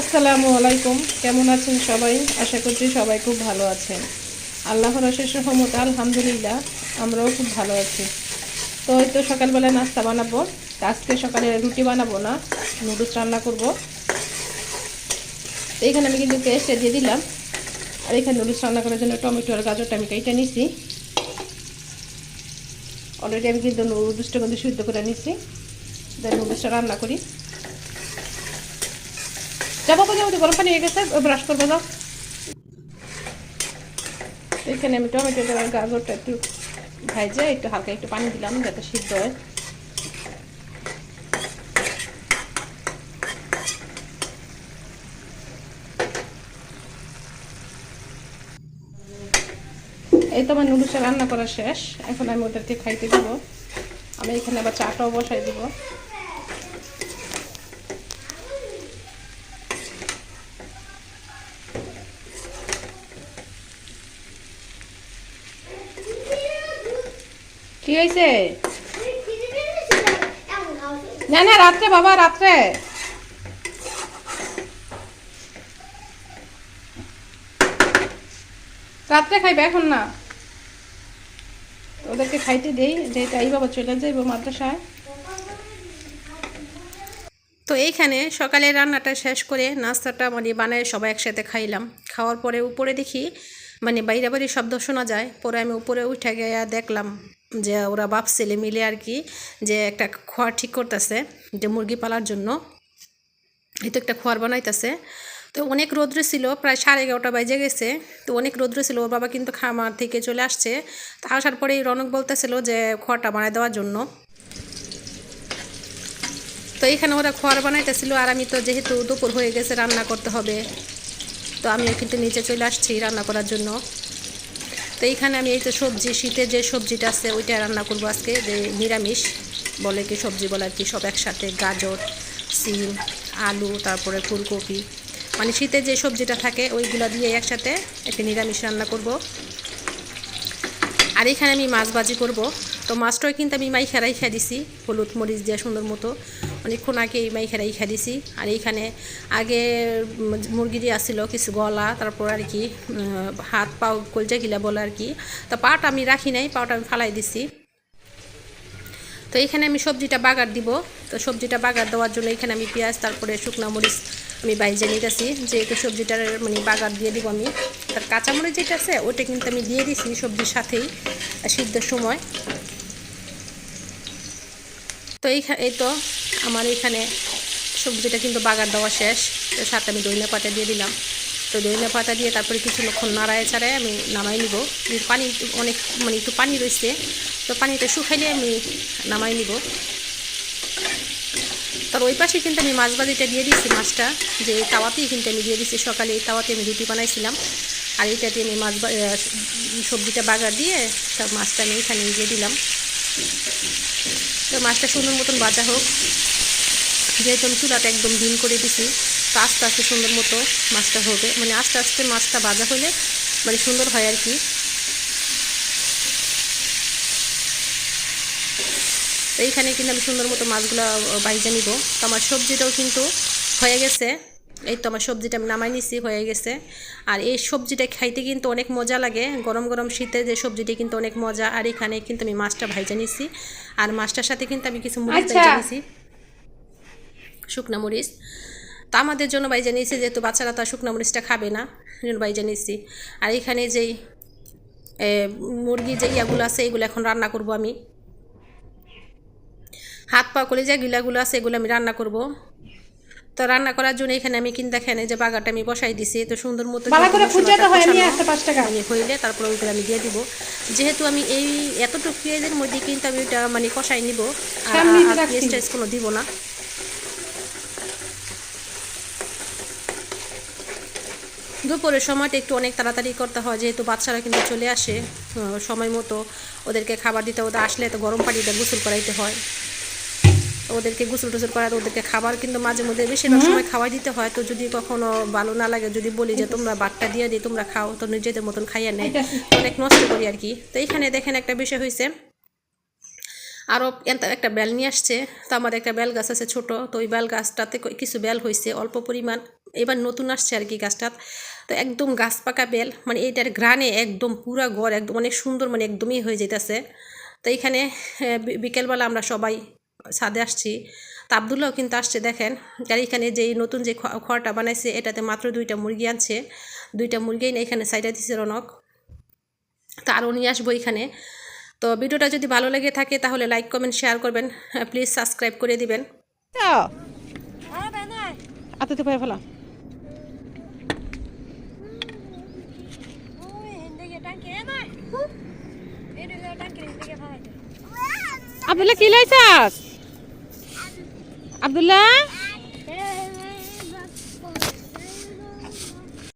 আসসালামু আলাইকুম। কেমন আছেন সবাই? আশা করছি সবাই খুব ভালো আছেন। আল্লাহর অশেষ রহমত, আলহামদুলিল্লাহ, আমরাও খুব ভালো আছি। তো এই তো সকালবেলা নাস্তা বানাবো। আজকে সকালে রুটি বানাবো না, নুডলস রান্না করব। তো এখানে আমি কিন্তু পেস্টে দিয়ে দিলাম। আর এখানে নুডলস রান্না করার জন্য টমেটো আর গাজরটা আমি কেটে নিছি। অলরেডি আমি কিন্তু নুডলসটা কিন্তু সিদ্ধ করে নিছি। নুডলসটা রান্না করি। যাব তো যাব, গরম পানি হয়ে গেছে ব্রাশ করব, যাও। এখানে আমি টমেটো গাজরটা একটু ভাইজে একটু হালকা একটু পানি দিলাম যাতে সিদ্ধ হয়। এই তো আমার নুডলসটা রান্না করা শেষ। এখন আমি ওদেরকে খাইতে দিব। আমি এখানে আবার চাটাও বসাই দিব। কি হয়েছে না না, রাত্রে বাবা, রাত্রে। রাত্রে খাইবে, এখন না। ওদেরকে খাইতে দেই যেহেতু এই বাবা চলে যাইব মাদ্রাসায়। তো এইখানে সকালে রান্নাটা শেষ করে নাস্তাটা মানে বানায় সবাই একসাথে খাইলাম। খাওয়ার পরে উপরে দেখি মানে বাইরে বাইরে শব্দ শোনা যায়। পরে আমি উপরে উঠে গিয়ে দেখলাম যে ওরা বাপ ছেলে মিলে আর কি যে একটা খোয়ার ঠিক করতেছে, যে মুরগি পালার জন্য। এই তো একটা খোয়ার বানাইতেছে। তো অনেক রৌদ্র ছিল, প্রায় সাড়ে এগারোটা বাজে গেছে। তো অনেক রৌদ্র ছিল, ওর বাবা কিন্তু খামার থেকে চলে আসছে। তা আসার পরেই রনক বলতেছিল যে খোয়ারটা বানাই দেওয়ার জন্য। তো এখানে ওরা খোয়ার বানাইতেছিল, আর আমি তো যেহেতু দুপুর হয়ে গেছে, রান্না করতে হবে। তো আমিও কিন্তু নিচে চলে আসছি রান্না করার জন্য। তো এইখানে আমি এই তো সবজি শীতের যে সবজিটা আছে ওইটা রান্না করব আজকে, যে নিরামিষ বলে কি সবজি বলে আর কি, সব একসাথে, গাজর, সিম, আলু, তারপরে ফুলকপি। মানে শীতের যে সবজিটা থাকে ওইগুলো দিয়ে একসাথে একটা নিরামিষ রান্না করব। আর এখানে আমি মাছ ভাজি করব। তো মাছটাও কিন্তু আমি মাইখা রাইখা দিছি, হলুদ মরিচ দিয়ে সুন্দর মতো। অনেকক্ষণ আগে এই মাইখা রাইখা দিছি। আর এইখানে আগে মুরগি দিয়ে আসছিল কিছু গলা, তারপর আর কি হাত পাও কলজা গিলা বলে আর কি। তো পাটা আমি রাখি নাই, পাটা আমি ফালাই দিছি। তো এইখানে আমি সবজিটা বাগার দিব। তো সবজিটা বাগার দেওয়ার জন্য এখানে আমি পেঁয়াজ, তারপরে শুকনা মরিচ আমি বাইজে নিতেছি। যে সবজিটার মানে বাগার দিয়ে দিব আমি। তার কাঁচামরিচ যেটা আছে, ওটা কিন্তু আমি দিয়ে দিছি সবজির সাথেই সিদ্ধের সময়। তো এই তো আমার এখানে সবজিটা কিন্তু বাগার দেওয়া শেষ। তো সাথে আমি দইনা পাতা দিয়ে দিলাম। তো দইনা পাতা দিয়ে তারপরে কিছুক্ষণ নাড়ায় ছাড়ায় আমি নামাই নিব। পানি অনেক মানে একটু পানি রয়েছে। তো পানিটা শুকাইলে আমি নামাই নিব। তার ওই পাশে কিন্তু আমি মাছ ভাজিটা দিয়ে দিচ্ছি মাছটা। যে তাওয়াতেই কিন্তু আমি দিয়ে দিচ্ছি সকালে এই তাওয়াতে আমি রুটি বানাইছিলাম। আর এইটাতে আমি মাছ সবজিটা বাগার দিয়ে সব মাছটা আমি এখানে দিয়ে দিলাম। তো মাছটা সুন্দর মতন বাজা হোক। যেহেতু আমি চুলাটা একদম ডিম করে দিছি, তো আস্তে আস্তে সুন্দর মতো মাছটা হবে। মানে আস্তে আস্তে মাছটা বাজা হলে মানে সুন্দর হয় আর কি। তো এইখানে কিন্তু আমি সুন্দর মতো মাছগুলো বাইজে নিব। তো আমার সবজিটাও কিন্তু হয়ে গেছে। এই তো আমার সবজিটা আমি নামাই নিছি হয়ে গেছে। আর এই সবজিটা খাইতে কিন্তু অনেক মজা লাগে। গরম গরম শীতে যে সবজিটা কিন্তু অনেক মজা। আর এখানে কিন্তু আমি মাছটা ভাইজা নিছি। আর মাছটার সাথে কিন্তু আমি কিছু মরিচ ভাইজা নিছি। শুকনা মরিচ। তা আমাদের জন্য বাইজা নিয়েছি যেহেতু বাচ্চারা তো শুকনা মরিচটা খাবে না জন্য বাইজা নিয়েছি আর এখানে যেই মুরগি যে ইয়াগুলো আছে এইগুলো এখন রান্না করব আমি। হাত পা করে যে গিলাগুলো আছে এগুলো আমি রান্না করব। তো রান্না করার জন্য এখানে আমি কিন্তু দেখেন যে বাগাটা আমি বসাই দিছি তো সুন্দর মতো আমি হইলে তারপর ওইগুলো আমি দিয়ে দিব। যেহেতু আমি এই এতটুকু পেঁয়াজের মধ্যে কিন্তু আমি ওইটা মানে কষাই নিব আর পেঁয়াজ টেজ কোনো দিব না। দুপুরের সময়টা একটু অনেক তাড়াতাড়ি করতে হয় যেহেতু বাচ্চারা কিন্তু চলে আসে সময় মতো ওদেরকে খাবার দিতে ওদের আসলে তো গরম পানিতে গোসল করাইতে হয়। ওদেরকে গোসল টোসল করাতে ওদেরকে খাবার কিন্তু মাঝে মধ্যে বেশিরভাগ সময় খাওয়াই দিতে হয়। তো যদি কখনো ভালো না লাগে যদি বলি যে তোমরা বাটটা দিয়ে দিই তোমরা খাও তো নিজেদের মতন খাইয়া নেয়। অনেক নষ্ট করি আর কি। তো এইখানে দেখেন একটা বিষয় হয়েছে আরও একটা বেল নিয়ে আসছে। তো আমার একটা বেল গাছ আছে ছোট। তো ওই বেল গাছটাতে কিছু বেল হয়েছে অল্প পরিমাণ। এবার নতুন আসছে আর কি গাছটা তো একদম গাছ পাকা বেল। মানে এইটার গ্রানে একদম পুরা ঘর একদম অনেক সুন্দর মানে একদমই হয়ে যেতেছে তো এইখানে বিকেলবেলা আমরা সবাই ছাদে আসছি। তা আবদুল্লাও কিন্তু আসছে দেখেন। আর এখানে যে নতুন যে খ- খড়টা বানাইছে এটাতে মাত্র দুইটা মুরগি আনছে। দুইটা মুরগি না এখানে সাইডে দিছে রনক। তো আরও নিয়ে আসব এখানে। তো ভিডিওটা যদি ভালো লেগে থাকে তাহলে লাইক কমেন্ট শেয়ার করবেন। প্লিজ সাবস্ক্রাইব করে দিবেন। আতে তো পায়ে ফেলা। আবদুল্লাহ কি লাইছাস? আবদুল্লাহ